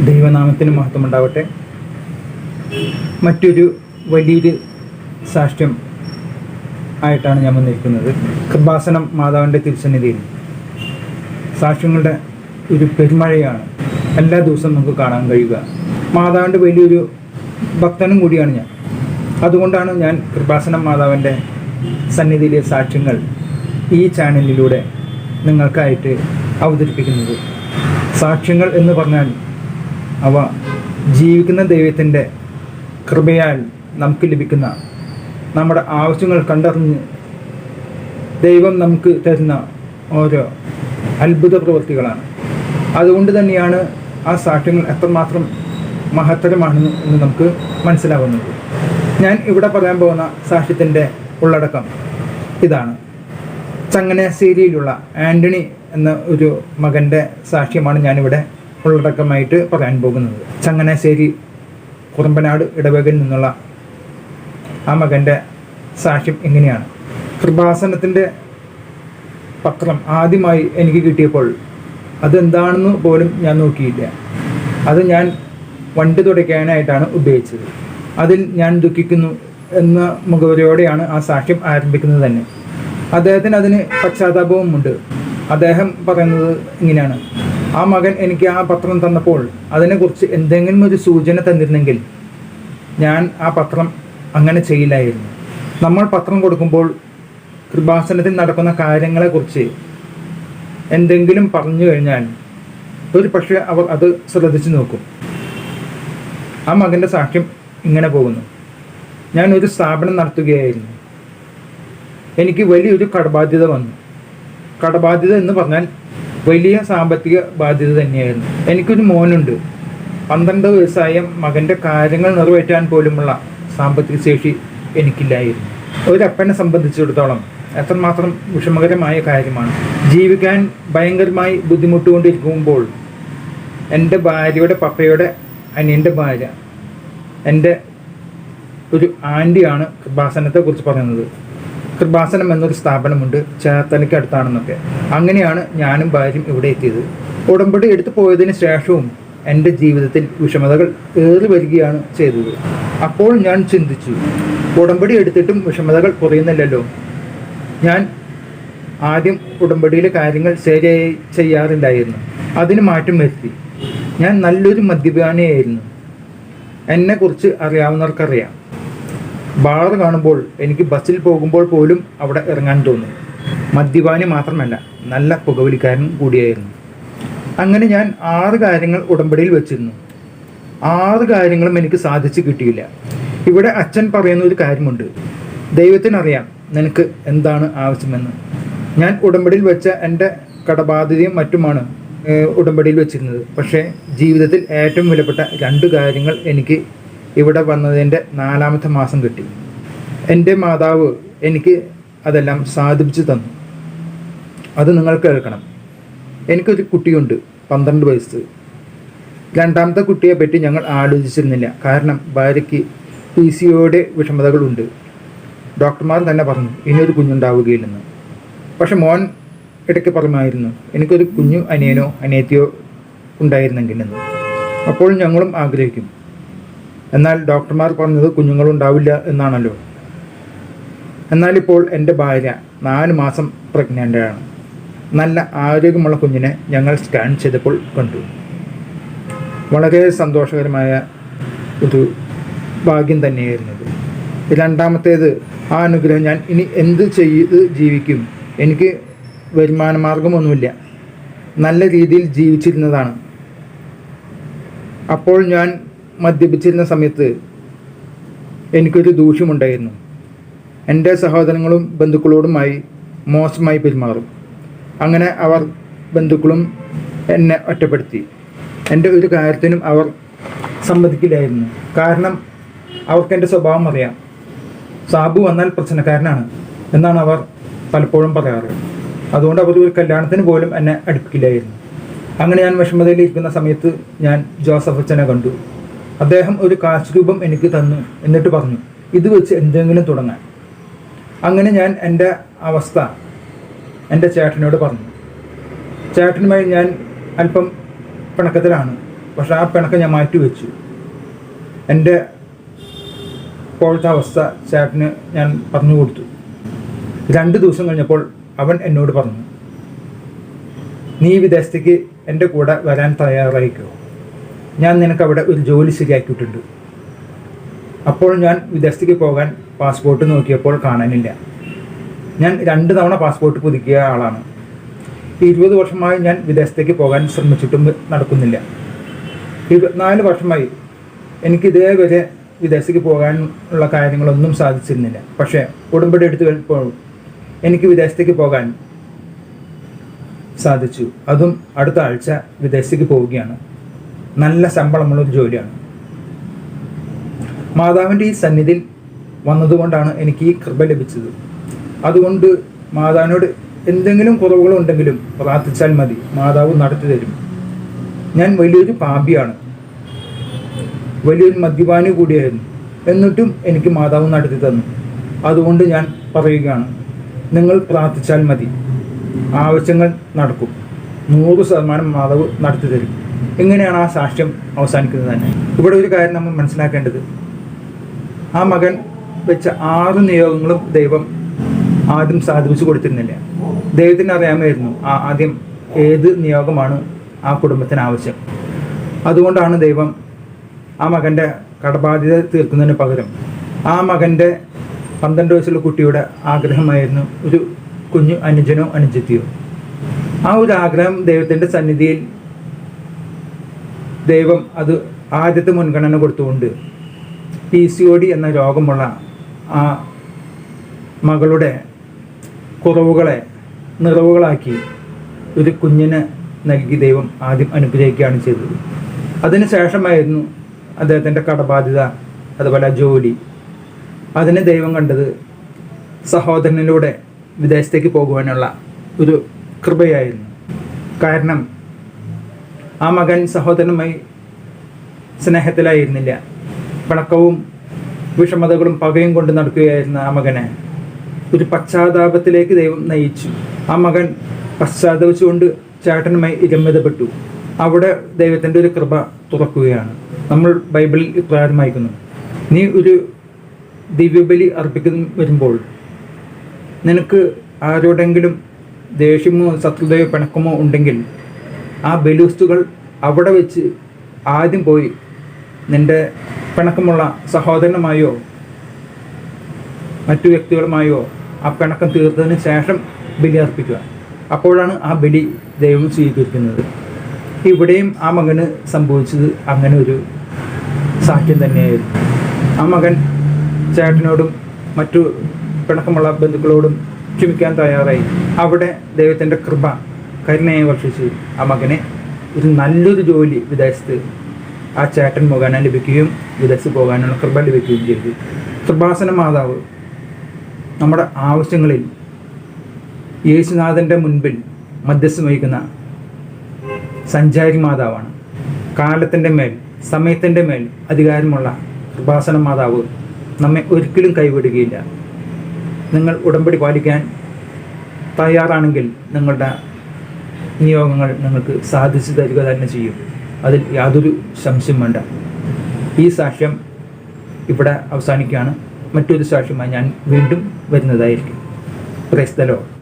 ദൈവനാമത്തിന് മഹത്വം ഉണ്ടാവട്ടെ മറ്റൊരു വലിയൊരു സാക്ഷ്യം ആയിട്ടാണ് ഞാൻ വന്നിരിക്കുന്നത്. കൃപാസനം മാതാവിന്റെ തിരുസന്നിധിയിൽ. സാക്ഷ്യങ്ങളുടെ ഒരു പെരുമഴയാണ്. എല്ലാ ദിവസവും നമുക്ക് കാണാൻ കഴിയുക. മാതാവിന്റെ വലിയൊരു ഭക്തനും കൂടിയാണ് ഞാൻ. അതുകൊണ്ടാണ് ഞാൻ കൃപാസനം മാതാവിന്റെ സന്നിധിയിലെ സാക്ഷ്യങ്ങൾ ഈ ചാനലിലൂടെ നിങ്ങൾക്കായിട്ട് അവതരിപ്പിക്കുന്നത്. സാക്ഷ്യങ്ങൾ എന്ന് പറഞ്ഞാൽ അവ ജീവിക്കുന്ന ദൈവത്തിന്റെ കൃപയാൽ നമുക്ക് ലഭിക്കുന്ന നമ്മുടെ ആവശ്യങ്ങൾ കണ്ടറിഞ്ഞ് ദൈവം നമുക്ക് തരുന്ന ഓരോ അത്ഭുത പ്രവൃത്തികളാണ്. അതുകൊണ്ട് തന്നെയാണ് ആ സാക്ഷ്യങ്ങൾ എത്രമാത്രം മഹത്തരമാണെന്ന് എന്ന് നമുക്ക് മനസ്സിലാവുന്നത്. ഞാൻ ഇവിടെ പറയാൻ പോകുന്ന സാക്ഷ്യത്തിന്റെ ഉള്ളടക്കം ഇതാണ്. ചങ്ങനാശ്ശേരിയിലുള്ള ആന്റണി എന്ന ഒരു മകന്റെ സാക്ഷ്യമാണ് ഞാനിവിടെ ഉള്ളടക്കമായിട്ട് പറയാൻ പോകുന്നത്. ചങ്ങനാശ്ശേരി കുറമ്പനാട് ഇടവകയിൽ നിന്നുള്ള ആ മകന്റെ സാക്ഷ്യം എങ്ങനെയാണ് കൃപാസനത്തിന്റെ പത്രം ആദ്യമായി എനിക്ക് കിട്ടിയപ്പോൾ അതെന്താണെന്ന് പോലും ഞാൻ നോക്കിയില്ല. അത് ഞാൻ വണ്ടി തുടയ്ക്കാനായിട്ടാണ് ഉപയോഗിച്ചത് അതിൽ ഞാൻ ദുഃഖിക്കുന്നു എന്ന മുഖവരിയോടെയാണ് ആ സാക്ഷ്യം ആരംഭിക്കുന്നത് തന്നെ. അദ്ദേഹത്തിന് അതിന് പശ്ചാത്താപവുമുണ്ട്. അദ്ദേഹം പറയുന്നത് ഇങ്ങനെയാണ്. ആ മകൻ എനിക്ക് ആ പത്രം തന്നപ്പോൾ അതിനെക്കുറിച്ച് എന്തെങ്കിലും ഒരു സൂചന തന്നിരുന്നെങ്കിൽ ഞാൻ ആ പത്രം അങ്ങനെ ചെയ്യില്ലായിരുന്നു. നമ്മൾ പത്രം കൊടുക്കുമ്പോൾ കൃപാസനത്തിൽ നടക്കുന്ന കാര്യങ്ങളെക്കുറിച്ച് എന്തെങ്കിലും പറഞ്ഞു കഴിഞ്ഞാൽ ഒരു പക്ഷേ അവർ അത് ശ്രദ്ധിച്ചു നോക്കും. ആ മകന്റെ സാക്ഷ്യം ഇങ്ങനെ പോകുന്നു. ഞാൻ ഒരു സ്ഥാപനം നടത്തുകയായിരുന്നു. എനിക്ക് വലിയൊരു കടബാധ്യത വന്നു. കടബാധ്യത എന്ന് പറഞ്ഞാൽ വലിയ സാമ്പത്തിക ബാധ്യത തന്നെയായിരുന്നു. എനിക്കൊരു മോനുണ്ട്. പന്ത്രണ്ട് വയസ്സായ മകന്റെ കാര്യങ്ങൾ നിറവേറ്റാൻ പോലുമുള്ള സാമ്പത്തിക ശേഷി എനിക്കില്ലായിരുന്നു. ഒരപ്പനെ സംബന്ധിച്ചിടത്തോളം എത്രമാത്രം വിഷമകരമായ കാര്യമാണ്. ജീവിക്കാൻ ഭയങ്കരമായി ബുദ്ധിമുട്ടുകൊണ്ടിരിക്കുമ്പോൾ എന്റെ ഭാര്യയുടെ പപ്പയുടെ അനിയന്റെ ഭാര്യ എന്റെ ഒരു ആന്റിയാണ് കൃപാസനത്തെക്കുറിച്ച് പറയുന്നത്. കൃപാസനം എന്നൊരു സ്ഥാപനമുണ്ട് ചേർത്തലയ്ക്ക് അടുത്താണെന്നൊക്കെ. അങ്ങനെയാണ് ഞാനും ഭാര്യയും ഇവിടെ എത്തിയത്. ഉടമ്പടി എടുത്തു പോയതിന് ശേഷവും എന്റെ ജീവിതത്തിൽ വിഷമതകൾ ഏറി വരികയാണ് ചെയ്തത്. അപ്പോൾ ഞാൻ ചിന്തിച്ചു ഉടമ്പടി എടുത്തിട്ടും വിഷമതകൾ കുറയുന്നില്ലല്ലോ. ഞാൻ ആദ്യം ഉടമ്പടിയിലെ കാര്യങ്ങൾ ശരിയായി ചെയ്യാറില്ലായിരുന്നു. അതിന് മാറ്റം വരുത്തി. ഞാൻ നല്ലൊരു മദ്യപാനിയായിരുന്നു. എന്നെക്കുറിച്ച് അറിയാവുന്നവർക്കറിയാം. ബാർ കാണുമ്പോൾ എനിക്ക് ബസ്സിൽ പോകുമ്പോൾ പോലും അവിടെ ഇറങ്ങാൻ തോന്നും. മദ്യപാനി മാത്രമല്ല നല്ല പുകവലിക്കാരൻ കൂടിയായിരുന്നു. അങ്ങനെ ഞാൻ ആറ് കാര്യങ്ങൾ ഉടമ്പടിയിൽ വെച്ചിരുന്നു. ആറ് കാര്യങ്ങളും എനിക്ക് സാധിച്ചു കിട്ടിയില്ല. ഇവിടെ അച്ഛൻ പറയുന്ന ഒരു കാര്യമുണ്ട്. ദൈവത്തിനറിയാം നിനക്ക് എന്താണ് ആവശ്യമെന്ന്. ഞാൻ ഉടമ്പടിയിൽ വെച്ച എന്റെ കടബാധ്യതയും മറ്റുമാണ് ഉടമ്പടിയിൽ വെച്ചിരുന്നത്. പക്ഷേ ജീവിതത്തിൽ ഏറ്റവും വിലപ്പെട്ട രണ്ട് കാര്യങ്ങൾ എനിക്ക് ഇവിടെ വന്നതിന്റെ നാലാമത്തെ മാസം കിട്ടി. എന്റെ മാതാവ് എനിക്ക് അതെല്ലാം സാധിപ്പിച്ചു തന്നു. അത് നിങ്ങൾ കേൾക്കണം. എനിക്കൊരു കുട്ടിയുണ്ട് പന്ത്രണ്ട് വയസ്സ്. രണ്ടാമത്തെ കുട്ടിയെ പറ്റി ഞങ്ങൾ ആലോചിച്ചിരുന്നില്ല. കാരണം ഭാര്യയ്ക്ക് പി സി ഒയുടെ വിഷമതകളുണ്ട്. ഡോക്ടർമാർ തന്നെ പറഞ്ഞു ഇനിയൊരു കുഞ്ഞുണ്ടാവുകയില്ലെന്ന്. പക്ഷെ മോൻ ഇടയ്ക്ക് പറയുമായിരുന്നു എനിക്കൊരു കുഞ്ഞു അനിയനോ അനിയത്തിയോ ഉണ്ടായിരുന്നെങ്കിലെന്ന്. അപ്പോൾ ഞങ്ങളും ആഗ്രഹിക്കും എന്നാൽ ഡോക്ടർമാർ പറഞ്ഞത് കുഞ്ഞുങ്ങളുണ്ടാവില്ല എന്നാണല്ലോ. എന്നാൽ ഇപ്പോൾ എന്റെ ഭാര്യ നാല് മാസം പ്രഗ്നന്റാണ്. നല്ല ആരോഗ്യമുള്ള കുഞ്ഞിനെ ഞങ്ങൾ സ്കാൻ ചെയ്തപ്പോൾ കണ്ടു. വളരെ സന്തോഷകരമായ ഒരു ഭാഗ്യം തന്നെയായിരുന്നു രണ്ടാമത്തേത് ആ അനുഗ്രഹം ഞാൻ ഇനി എന്ത് ചെയ്ത് ജീവിക്കും? എനിക്ക് വരുമാന മാർഗമൊന്നുമില്ല നല്ല രീതിയിൽ ജീവിച്ചിരുന്നതാണ്. അപ്പോൾ ഞാൻ മദ്യപിച്ചിരുന്ന സമയത്ത് എനിക്കൊരു ദൂഷ്യമുണ്ടായിരുന്നു. എന്റെ സഹോദരങ്ങളും ബന്ധുക്കളോടുമായി മോശമായി പെരുമാറും. അങ്ങനെ അവർ ബന്ധുക്കളും എന്നെ ഒറ്റപ്പെടുത്തി. എന്റെ ഒരു കാര്യത്തിനും അവർ സമ്മതിക്കില്ലായിരുന്നു. കാരണം അവർക്ക് എന്റെ സ്വഭാവം അറിയാം. സാബു വന്നാൽ പ്രശ്നക്കാരനാണ് എന്നാണ് അവർ പലപ്പോഴും പറയാറ്. അതുകൊണ്ട് അവർ ഒരു കല്യാണത്തിന് പോലും എന്നെ അടുപ്പിക്കില്ലായിരുന്നു. അങ്ങനെ ഞാൻ വിഷമതയിലിരിക്കുന്ന സമയത്ത് ഞാൻ ജോസഫ് അച്ഛനെ കണ്ടു. അദ്ദേഹം ഒരു കാശ് രൂപം എനിക്ക് തന്നു എന്നിട്ട് പറഞ്ഞു ഇത് വെച്ച് എന്തെങ്കിലും തുടങ്ങാൻ. അങ്ങനെ ഞാൻ എന്റെ അവസ്ഥ എന്റെ ചേട്ടനോട് പറഞ്ഞു. ചേട്ടനുമായി ഞാൻ അല്പം പിണക്കത്തിലാണ് പക്ഷെ ആ പിണക്കം ഞാൻ മാറ്റി വെച്ചു. എന്റെ ഇപ്പോഴത്തെ അവസ്ഥ ചേട്ടന് ഞാൻ പറഞ്ഞു കൊടുത്തു. രണ്ട് ദിവസം കഴിഞ്ഞപ്പോൾ അവൻ എന്നോട് പറഞ്ഞു നീ വിദേശത്തേക്ക് എന്റെ കൂടെ വരാൻ തയ്യാറായിക്കോ? ഞാൻ നിനക്ക് അവിടെ ഒരു ജോലി ശരിയാക്കിയിട്ടുണ്ട് അപ്പോൾ ഞാൻ വിദേശത്തേക്ക് പോകാൻ പാസ്പോർട്ട് നോക്കിയപ്പോൾ കാണാനില്ല. ഞാൻ രണ്ട് തവണ പാസ്പോർട്ട് പുതുക്കിയ ആളാണ്. ഇരുപത് വർഷമായി ഞാൻ വിദേശത്തേക്ക് പോകാൻ ശ്രമിച്ചിട്ടും നടക്കുന്നില്ല. ഇരുപത്തിനാല് വർഷമായി എനിക്ക് ഇതേവരെ വിദേശത്തേക്ക് പോകാനുള്ള കാര്യങ്ങളൊന്നും സാധിച്ചിരുന്നില്ല. പക്ഷേ ഉടമ്പടി എടുത്തു കഴിഞ്ഞപ്പോൾ എനിക്ക് വിദേശത്തേക്ക് പോകാൻ സാധിച്ചു. അതും അടുത്ത ആഴ്ച വിദേശത്തേക്ക് പോവുകയാണ്. നല്ല ശമ്പളമുള്ളൊരു ജോലിയാണ്. മാതാവിന്റെ ഈ സന്നിധിയിൽ വന്നതുകൊണ്ടാണ് എനിക്ക് ഈ കൃപ ലഭിച്ചത്. അതുകൊണ്ട് മാതാവിനോട് എന്തെങ്കിലും കുറവുകളുണ്ടെങ്കിലും പ്രാർത്ഥിച്ചാൽ മതി. മാതാവ് നടത്തി തരും. ഞാൻ വലിയൊരു പാപിയാണ്. വലിയൊരു മദ്യപാനി കൂടിയായിരുന്നു. എന്നിട്ടും എനിക്ക് മാതാവ് നടത്തി തന്നു. അതുകൊണ്ട് ഞാൻ പറയുകയാണ് നിങ്ങൾ പ്രാർത്ഥിച്ചാൽ മതി. ആവശ്യങ്ങൾ നടക്കും. നൂറ് ശതമാനം മാതാവ് നടത്തി തരും. ഇങ്ങനെയാണ് ആ സാക്ഷ്യം അവസാനിക്കുന്നത് തന്നെ? ഇവിടെ ഒരു കാര്യം നമ്മൾ മനസ്സിലാക്കേണ്ടത്. ആ മകൻ വെച്ച ആറ് നിയോഗങ്ങളും ദൈവം ആദ്യം സാധിപ്പിച്ചു കൊടുത്തിരുന്നില്ല. ദൈവത്തിന് അറിയാമായിരുന്നു ആ ആദ്യം ഏത് നിയോഗമാണ് ആ കുടുംബത്തിന് ആവശ്യം. അതുകൊണ്ടാണ് ദൈവം ആ മകന്റെ കടബാധ്യത തീർക്കുന്നതിന് പകരം ആ മകന്റെ പന്ത്രണ്ട് വയസ്സുള്ള കുട്ടിയുടെ ആഗ്രഹമായിരുന്നു ഒരു കുഞ്ഞു അനുജനോ അനുജത്തിയോ. ആ ഒരു ആഗ്രഹം ദൈവത്തിന്റെ സന്നിധിയിൽ ദൈവം അത് ആദ്യത്തെ മുൻഗണന കൊടുത്തുകൊണ്ട് പി സി ഒ ഡി എന്ന രോഗമുള്ള ആ മകളുടെ കുറവുകളെ നിറവുകളാക്കി ഒരു കുഞ്ഞിന് നൽകി ദൈവം ആദ്യം അനുഗ്രഹിക്കുകയാണ് ചെയ്തത്. അതിനുശേഷമായിരുന്നു അദ്ദേഹത്തിന്റെ കടബാധ്യത അതുപോലെ ജോലി. അതിനെ ദൈവം കണ്ടത് സഹോദരനിലൂടെ വിദേശത്തേക്ക് പോകുവാനുള്ള ഒരു കൃപയായിരുന്നു. കാരണം ആ മകൻ സഹോദരനുമായി സ്നേഹത്തിലായിരുന്നില്ല. പിണക്കവും വിഷമതകളും പകയും കൊണ്ട് നടക്കുകയായിരുന്ന ആ മകനെ ഒരു പശ്ചാത്താപത്തിലേക്ക് ദൈവം നയിച്ചു. ആ മകൻ പശ്ചാത്തപിച്ചുകൊണ്ട് ചേട്ടനുമായി ഇരമ്യതപ്പെട്ടു അവിടെ ദൈവത്തിന്റെ ഒരു കൃപ തുറക്കുകയാണ്. നമ്മൾ ബൈബിളിൽ ഇപ്രകാരം വായിക്കുന്നു. നീ ഒരു ദിവ്യബലി അർപ്പിക്കുന്ന വരുമ്പോൾ നിനക്ക് ആരോടെങ്കിലും ദേഷ്യമോ ശത്രുതയോ പിണക്കമോ ഉണ്ടെങ്കിൽ ആ ബലൂസ്റ്റുകൾ അവിടെ വെച്ച് ആദ്യം പോയി നിന്റെ പിണക്കമുള്ള സഹോദരനുമായോ മറ്റു വ്യക്തികളുമായോ ആ പിണക്കം തീർത്തതിന് ശേഷം ബലി അർപ്പിക്കുക. അപ്പോഴാണ് ആ ബലി ദൈവം സ്വീകരിക്കുന്നത്. ഇവിടെയും ആ മകന് സംഭവിച്ചത് അങ്ങനെ ഒരു സാക്ഷ്യം തന്നെയായിരുന്നു. ആ മകൻ ചേട്ടനോടും മറ്റു പിണക്കമുള്ള ബന്ധുക്കളോടും ക്ഷമിക്കാൻ തയ്യാറായി. അവിടെ ദൈവത്തിന്റെ കൃപ കരുണയെ വർഷിച്ച് ആ മകനെ ഒരു നല്ലൊരു ജോലി വിദേശത്ത് ആ ചേട്ടൻ മുഖേന ലഭിക്കുകയും വിദേശത്ത് പോകാനുള്ള കൃപ ലഭിക്കുകയും ചെയ്തു. കൃപാസന മാതാവ് നമ്മുടെ ആവശ്യങ്ങളിൽ യേശുനാഥന്റെ മുൻപിൽ മധ്യസ്ഥം വഹിക്കുന്ന സഞ്ചാരി മാതാവാണ്. കാലത്തിന്റെ മേൽ സമയത്തിന്റെ മേൽ അധികാരമുള്ള കൃപാസന മാതാവ് നമ്മെ ഒരിക്കലും കൈവിടുകയില്ല. നിങ്ങൾ ഉടമ്പടി പാലിക്കാൻ തയ്യാറാണെങ്കിൽ നിങ്ങളുടെ നിയോഗങ്ങൾ നിങ്ങൾക്ക് സാധിച്ചു തരിക തന്നെ ചെയ്യും. അതിൽ യാതൊരു സംശയം വേണ്ട. ഈ സാക്ഷ്യം ഇവിടെ അവസാനിക്കുകയാണ്. മറ്റൊരു സാക്ഷ്യമായി ഞാൻ വീണ്ടും വരുന്നതായിരിക്കും. പ്രസ്തലോ